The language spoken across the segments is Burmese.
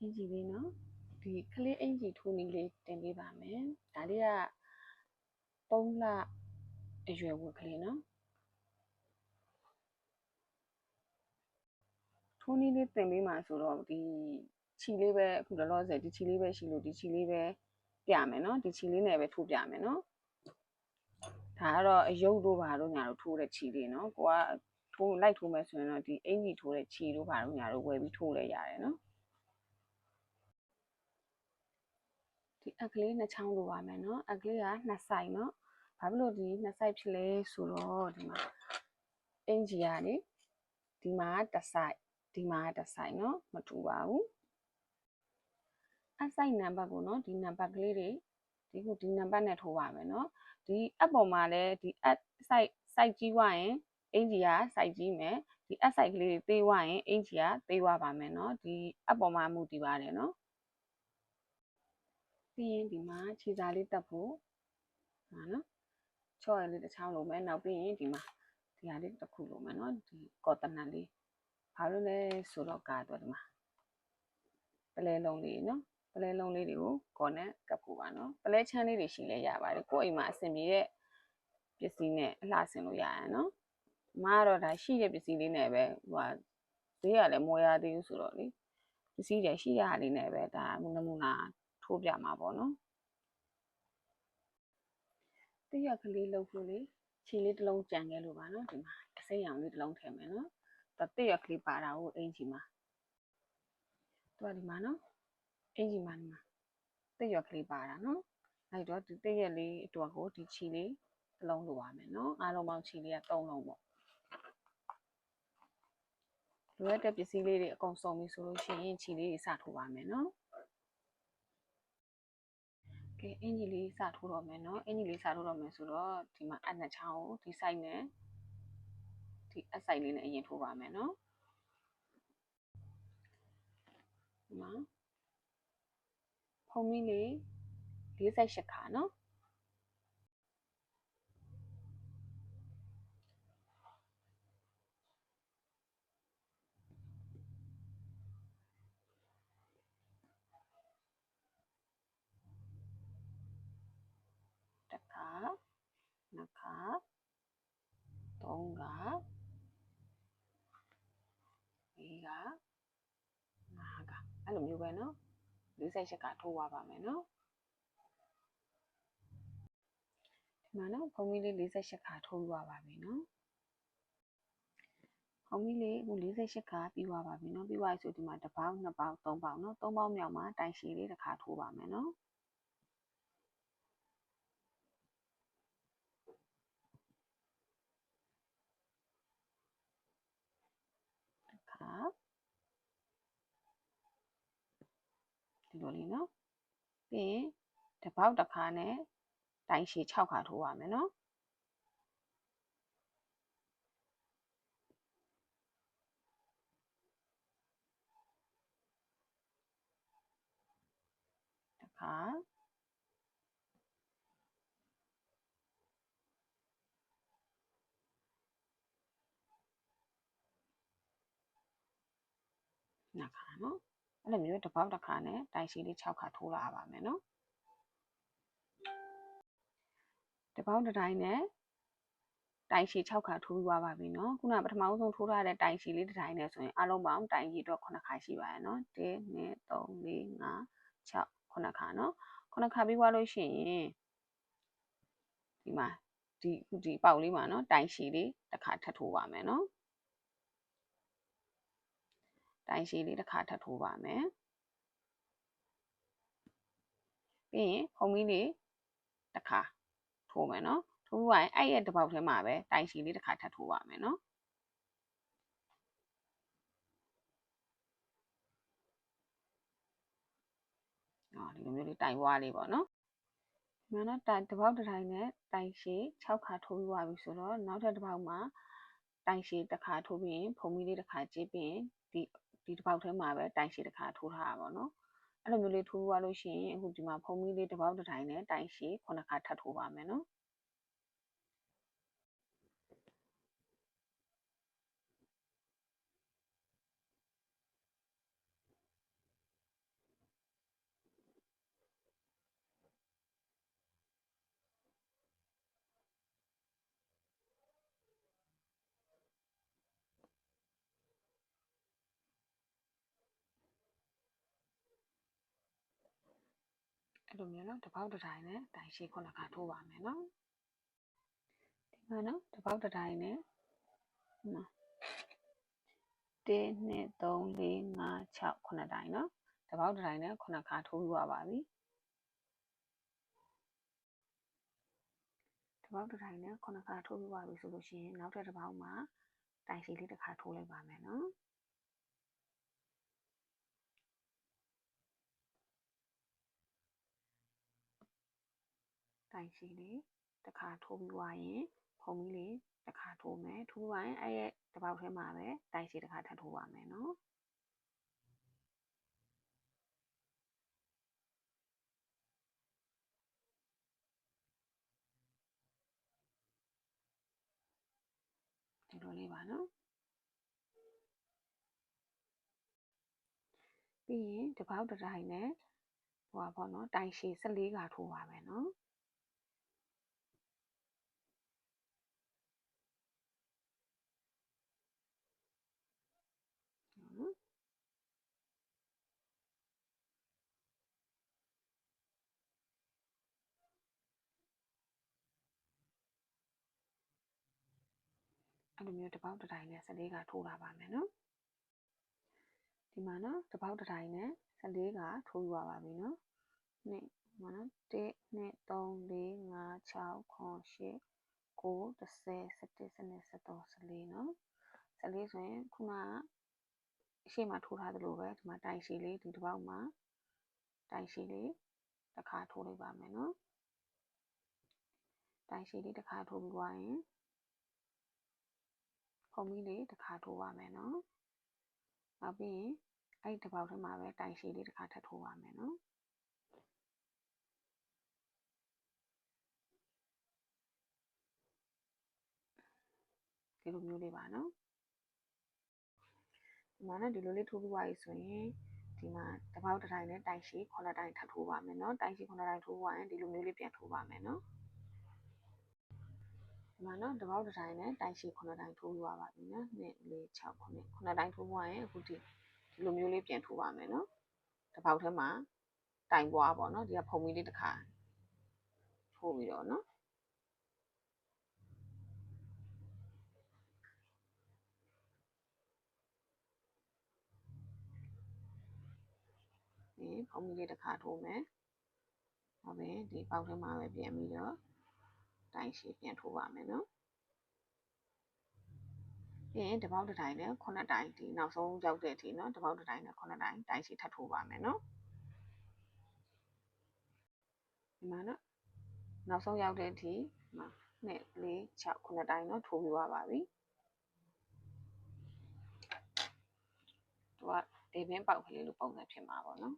အင်ဂျီလေးနော်ဒီကလေးအင်ဂျီထိုးနည်းလေးတင်ပေးပါမယ်ဒါလေးက3လအရွယ်ဝတ်ကလေးနော်ထိုးနည်းလေးတင်ပေးမှာဆိုတော့ဒီခြီလေးပဲအခုလောလောဆယ်ဒီခြီလေးပဲရှိလို့ဒီခြီလေးပဲပြမယ်နော်ဒီခြီလေးနဲ့ပဲထိုးပြမယ်နော်ဒါကတော့အယုတ်တို့ဘာတို့ညာတို့ထိုးတဲ့ခြီလေးနော်ကိုကထိုးလိုက်ထိုးမယ်ဆိုရင်တော့ဒီအင်ဂျီထိုးတဲ့ခြီတို့ဘာတို့ညာတို့ဝယ်ပြီးထိုးလဲရတယ်နော် ဒီအကလေးနှစ်ချောင်းလိုပါမယ်နော်အကလေးကနှစ်ဆိုင်နော်ဘာဖြစ်လို့ဒီနှစ်ဆိုင်ဖြစ်လဲဆိုတော့ဒီမှာအင်ဂျီကနေဒီမှာတစ်ဆိုင်ဒီမှာတစ်ဆိုင်နော်မတူပါဘူးအဆိုင်နံပါတ်ကိုနော်ဒီနံပါတ်ကလေးတွေဒီကိုဒီနံပါတ်နဲ့ထိုးပါမယ်နော်ဒီအပေါ်မှာလည်းဒီအဆိုင် site ကြီးဝရင်အင်ဂျီက site ကြီးမယ်ဒီ app site ကလေးတွေသေးဝရင်အင်ဂျီကသေးဝပါမယ်နော်ဒီအပေါ်မှာမူတည်ပါတယ်နော် ပြီးရင်ဒီမှာခြေစာလေးတက်ဖို့ဟာနော်ချော့ရလေးတစ်ချောင်းလုံးမယ်နောက်ပြီးရင်ဒီမှာဒီဟာလေးတစ်ခုလုံးမယ်နော်ဒီကော်တနတ်လေးဘာလို့လဲဆိုတော့ကတော့ဒီမှာပလဲလုံးလေးနော်ပလဲလုံးလေးတွေကိုကော်နဲ့ကပ်ဖို့ပါနော်ပလဲချမ်းလေးတွေရှိလဲရပါတယ်ကိုယ့်အိမ်မှာအဆင်ပြေတဲ့ပစ္စည်းနဲ့အလှဆင်လို့ရရနော်မကတော့ဒါရှိတဲ့ပစ္စည်းလေးနဲ့ပဲဟိုဈေးကလည်းမော်ရသေးဘူးဆိုတော့လေပစ္စည်းတွေရှိရလေးနဲ့ပဲဒါနမူနာ ထိုးပြမှာပေါ့နော်တရက်ကလေးလှုပ်ဖို့လေခြေလေးတစ်လုံးကြံခဲ့လို့ပါနော်ဒီမှာအစိမ်းရောင်လေးတစ်လုံးထည့်မယ်နော်ဒါတရက်ကလေးပါတာကိုအင်ဂျီမှာသူကဒီမှာနော်အင်ဂျီမှာဒီမှာတရက်ကလေးပါတာနော်အဲ့တော့ဒီတရက်လေးအတွက်ကိုဒီခြေလေးတစ်လုံးလိုပါမယ်နော်အားလုံးပေါင်းခြေလေးက3လုံးပေါ့လိုအပ်တဲ့ပစ္စည်းလေးတွေအကုန်စုံပြီဆိုလို့ရှိရင်ခြေလေးတွေစထိုးပါမယ်နော် ကဲအင်ဂျီလေးစထိုးတော့မယ်နော်အင်ဂျီလေးစထိုးတော့မယ်ဆိုတော့ဒီမှာအနှစ်ချောင်းကိုဒီ site နဲ့ဒီအ site လေးနဲ့အရင်ထိုးပါမယ်နော်ဒီမှာဖုံမီလေး48ခါနော်တစ်ခါ နှစ်ခါသုံးခါလေးခါငါးခါအဲ့လိုမျိုးပဲနော်48ခါထိုးသွားပါမယ်နော်ဒီမှာနော်ဖုံးမီလေး48ခါထိုးသွားပါပြီနော်ဖုံးမီလေးအခု48ခါပြီးသွားပါပြီနော်ပြီးသွားပြီဆိုဒီမှာတစ်ပေါက်နှစ်ပေါက်သုံးပေါက်နော်သုံးပေါက်မြောက်မှာတိုင်ရှည်လေးတစ်ခါထိုးပါမယ်နော် ခါဒီလိုလေးနော်ပြီးရင်တစ်ပေါက်တစ်ခါနဲ့တိုင်ရှည်6ခါထိုးပါမယ်နော်တစ်ခါ နော်အဲ့လိုမျိုးတစ်ပေါက်တစ်ခါနဲ့တိုင်ရှည်လေး6ခါထိုးလာပါမယ်နော်တစ်ပေါက်တစ်တိုင်းနဲ့တိုင်ရှည်6ခါထိုးသွားပါပြီနော်ခုနပထမဦးဆုံးထိုးထားတဲ့တိုင်ရှည်လေးတစ်တိုင်းနဲ့ဆိုရင်အလုံးပေါင်းတိုင်ရှည်တော့9ခါရှိပါရဲ့နော်1 2 3 4 5 6 9ခါနော်9ခါပြီးသွားလို့ရှိရင်ဒီမှာဒီဒီပေါက်လေးမှာနော်တိုင်ရှည်လေးတစ်ခါထပ်ထိုးပါမယ်နော် တိုင်းရှည်လေးတစ်ခါထပ်ထိုးပါမယ်ပြီးရင်ခုံမီးလေးတစ်ခါထိုးမယ်နော်ထိုးပြီးရင်အဲ့ရဲ့တစ်ပေါက်ထဲမှာပဲတိုင်းရှည်လေးတစ်ခါထပ်ထိုးပါမယ်နော်ော်ဒီလိုမျိုးလေးတိုင်ွားလေးပေါ့နော်ဒီမှာတော့တိုင်တစ်ပေါက်တစ်တိုင်းနဲ့တိုင်ရှည်6ခါထိုးပြီးွားပြီဆိုတော့နောက်ထပ်တစ်ပေါက်မှာတိုင်ရှည်တစ်ခါထိုးပြီးရင်ဖုံမီလေးတစ်ခါကြေးပြီးရင်ဒီ ဒီတစ်ပေါက်ထဲမှာပဲတိုင်ရှည်တစ်ခါထိုးထားတာပေါ့နော်အဲ့လိုမျိုးလေးထိုးသွားလို့ရှိရင်အခုဒီမှာဖုံမီးလေးတစ်ပေါက်တစ်ထိုင်နဲ့တိုင်ရှည်9ခါထပ်ထိုးပါမယ်နော် အဲ့လိုမျိုးနော်တစ်ပေါက်တစ်တိုင်းနဲ့တိုင်ရှိခုနှစ်ခါထိုးပါမယ်နော်ဒီမှာနော်တစ်ပေါက်တစ်တိုင်းနဲ့ဒီမှာ1 2 3 4 5 6ခုနှစ်တိုင်းနော်တစ်ပေါက်တစ်တိုင်းနဲ့ခုနှစ်ခါထိုးယူရပါပြီတစ်ပေါက်တစ်တိုင်းနဲ့ခုနှစ်ခါထိုးယူပါပြီဆိုလို့ရှိရင်နောက်ထပ်တစ်ပေါက်မှာတိုင်ရှိလေးတစ်ခါထိုးလိုက်ပါမယ်နော် တိုင်ရှိလေးတစ်ခါထိုးပြီးွားရင်ဖုံကြီးလေးတစ်ခါထိုးမယ်ထိုး完အဲ့ရဲ့တစ်ပေါက်ထဲမှာပဲတိုင်ရှိတစ်ခါထပ်ထိုးပါမယ်နော်ဒီလိုလေးပါနော်ပြီးရင်တစ်ပေါက်တစ်တိုင်းနဲ့ဟိုပါပေါ့နော်တိုင်ရှည်14ကထိုးပါမယ်နော် အဲ့လိုမျိုးတစ်ပေါက်တစ်တိုင်းနဲ့14ကထိုးလာပါမယ်နော်ဒီမှာနော်တစ်ပေါက်တစ်တိုင်းနဲ့14ကထိုးယူရပါပြီနော်နှစ်ဒီမှာနော်1 2 3 4 5 6 9 10 9 10 11 12 13 14နော်14ဆိုရင်ခုနကအရှိမထိုးထားသလိုပဲဒီမှာတိုင်ရှည်လေးဒီတစ်ပေါက်မှာတိုင်ရှည်လေးတစ်ခါထိုးလိုက်ပါမယ်နော်တိုင်ရှည်လေးတစ်ခါထိုးပြီးသွားရင် ခုံမီးလေးတစ်ခါထိုးပါမယ်နော်နောက်ပြီးရင်အဲ့ဒီတစ်ပေါက်ထဲမှာပဲတိုင်ရှည်လေးတစ်ခါထပ်ထိုးပါမယ်နော်ဒီလိုမျိုးလေးပါနော်ဒီမှာနဲ့ဒီလိုလေးထိုးပြီးသွားပြီဆိုရင်ဒီမှာတစ်ပေါက်တစ်တိုင်းနဲ့တိုင်ရှည်ခုနှစ်တိုင်းထပ်ထိုးပါမယ်နော်တိုင်ရှည်ခုနှစ်တိုင်းထိုးသွားရင်ဒီလိုမျိုးလေးပြန်ထိုးပါမယ်နော် ဒီမှာနော်တစ်ပေါက်တစ်တိုင်းနဲ့တိုင်ရှည်ခုနှစ်တိုင်းထိုးရပါပြီနော်2 4 6ခုနှစ်ခုနှစ်တိုင်းထိုးသွားရင်အခုဒီဒီလိုမျိုးလေးပြန်ထိုးပါမယ်နော်တစ်ပေါက်ထဲမှာတိုင်ပွားပေါ့နော်ဒီကဖုံမီလေးတစ်ခါထိုးပြီးတော့နော်ဒီဖုံမီလေးတစ်ခါထိုးမယ်ဟုတ်ပြီဒီပေါက်ထဲမှာပဲပြန်ပြီးတော့ တိုင်ရှည်ပြန်ထိုးပါမယ်နော်ပြီးရင်တပေါက်တစ်တိုင်းနဲ့ခုနှစ်တိုင်းဒီနောက်ဆုံးရောက်တဲ့အထိနော်တပေါက်တစ်တိုင်းနဲ့ခုနှစ်တိုင်းတိုင်းရှည်ထပ်ထိုးပါမယ်နော်ဒီမှာနော်နောက်ဆုံးရောက်တဲ့အထိမှာ2 4 6ခုနှစ်တိုင်းနော်ထိုးပြီးသွားပါပြီသူကဒေဘင်းပေါက်ကလေးလိုပုံစံဖြစ်မှာပေါ့နော်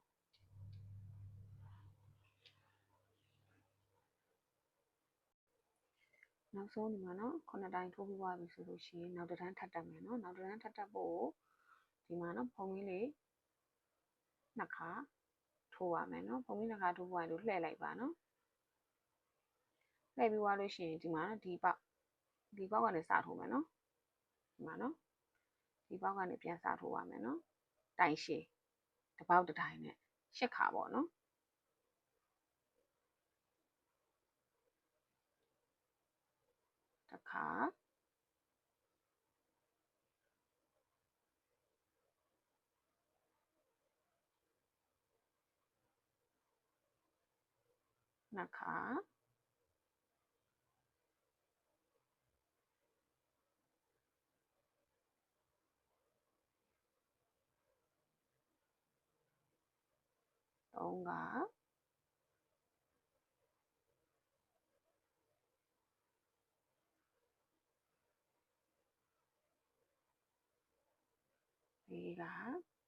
နောက်ဆုံးဒီမှာနော်ခုနှစ်တိုင်းထိုးပြီးသွားပြီဆိုလို့ရှိရင်နောက်တစ်တန်းထပ်တက်မယ်နော်နောက်တစ်တန်းထပ်တက်ဖို့ဒီမှာနော်ဖုံကြီးလေးနှစ်ခါထိုးရမယ်နော်ဖုံကြီးနှစ်ခါထိုးဖို့လို့လှည့်လိုက်ပါနော်လှည့်ပြီးသွားလို့ရှိရင်ဒီမှာနော်ဒီပေါက်ဒီပေါက်ကနေစထိုးမယ်နော်ဒီမှာနော်ဒီပေါက်ကနေပြန်စထိုးရမယ်နော်တိုင်ရှည်တစ်ပေါက်တစ်တိုင်းနဲ့ရှစ်ခါပေါ့နော် တစ်ခါနှစ် ခါသုံးခါလေးက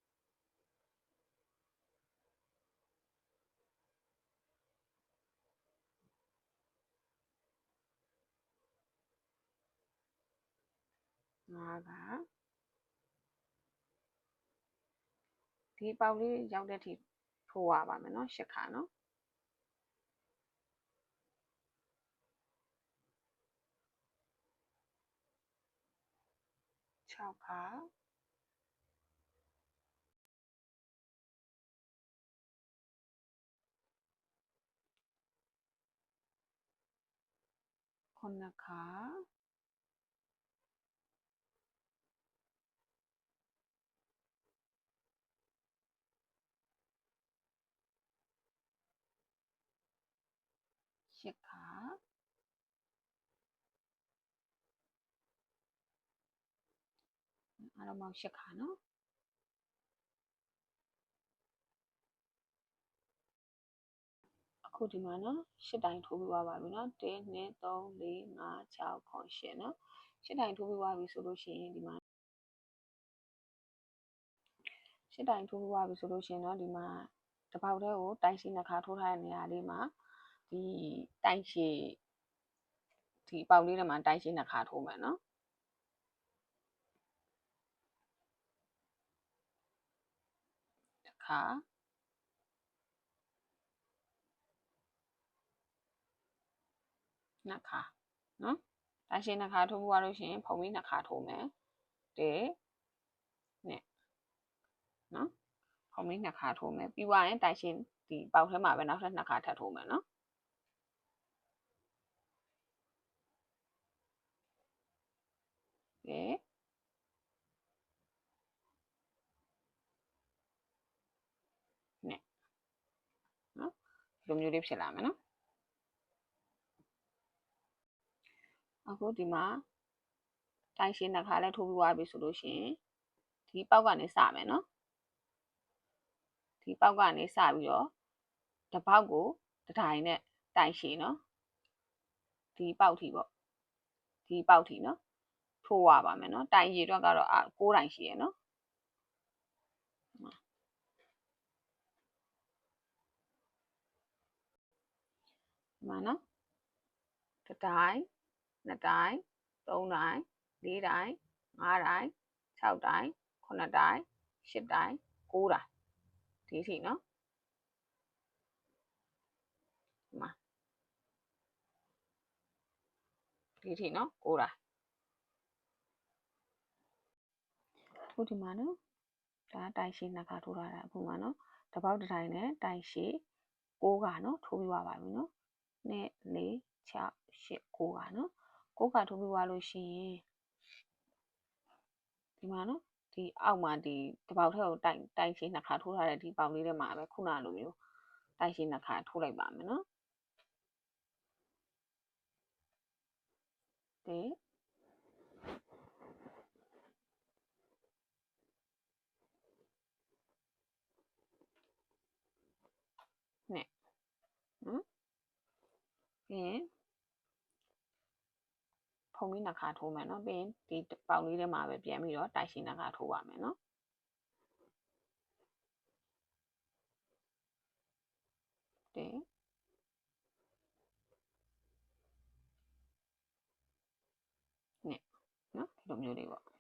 ငါးကဒီပေါက်လေးရောက်တဲ့ထိထိုးရပါမယ်နော်ရှစ်ခါနော်6ခါခုနှစ်ခါ ရှစ်ခါအားလုံးပေါင်းရှစ်ခါနော် အခုဒီမှာနော်၈တိုင်ထိုးပြီးသွားပါပြီနော်1 2 3 4 5 6 7 8နော်၈တိုင်ထိုးပြီးသွားပြီဆိုလို့ရှိရင်ဒီမှာ၈တိုင်ထိုးပြီးသွားပြီဆိုလို့ရှိရင်နော်ဒီမှာတပေါက်တည်းကိုတိုင်ရှည်နှစ်ခါထိုးထားတဲ့နေရာလေးမှာဒီတိုင်ရှည်ဒီပေါက်လေးထဲမှာတိုင်ရှည်နှစ်ခါထိုးမယ်နော်တစ်ခါ နှစ်ခါနော်ဒါရှင်းနှစ်ခါထိုးဖို့ရလို့ရှင်ဖုံပြီးနှစ်ခါထိုးမယ်တဲ့နဲ့နော်ဖုံပြီးနှစ်ခါထိုးမယ်ပြီးွားရင်တိုင်ရှင်းဒီပေါက်ထဲမှာပဲနောက်ထပ်နှစ်ခါထပ်ထိုးမယ်နော်တဲ့နော်ဒီလိုမျိုးလေးဖြစ်လာမယ်နော် အခုဒီမှာတိုင်းရှင်းတစ်ခါလဲထိုးပြီးသွားပြီဆိုလို့ရှိရင်ဒီပေါက်ကနေစမယ်နော်ဒီပေါက်ကနေစပြီးတော့တစ်ပေါက်ကိုတစ်ထိုင်နဲ့တိုင်ရှင်းနော်ဒီပေါက်ထီပေါ့ဒီပေါက်ထီနော်ထိုးရပါမယ်နော်တိုင်ရေတော့ကတော့6တိုင်ရှိရယ်နော်ဒီမှာနော်တစ်တိုင် နှစ်တိုင်သုံးတိုင်လေးတိုင်ငါးတိုင်6တိုင်9တိုင်10တိုင်9တိုင်ဒီထိနော်ဒီမှာဒီထိနော်9တိုင်ခုဒီမှာနော်ဒါတိုင်ရှိနှစ်ခါထိုးထားတာအခုမှနော်တပေါက်တစ်တိုင်နဲ့တိုင်ရှိ6ကနော်ထိုးပြီးသွားပါပြီနော်2 4 6 8 9ကနော် 9ကထိုးပြီးသွားလို့ရှိရင်ဒီမှာနော်ဒီအောက်မှာဒီတပေါက်ထဲကိုတိုင်တိုင်ရှိနှစ်ခါထိုးထားတဲ့ဒီပေါက်လေးထဲမှာပဲခုနလိုမျိုးတိုင်ရှိနှစ်ခါထိုးလိုက်ပါမယ်နော်ဒီနဲ့နော်ပြီးရင် ဖုံပြီးနှစ်ခါထိုးမယ်နော်ပြီးရင်ဒီပေါက်လေးထဲမှာပဲပြန်ပြီးတော့တိုင်ရှင်နှစ်ခါထိုးပါမယ်နော်ဒီနဲ့နော်ဒီလိုမျိုးလေးပေါ့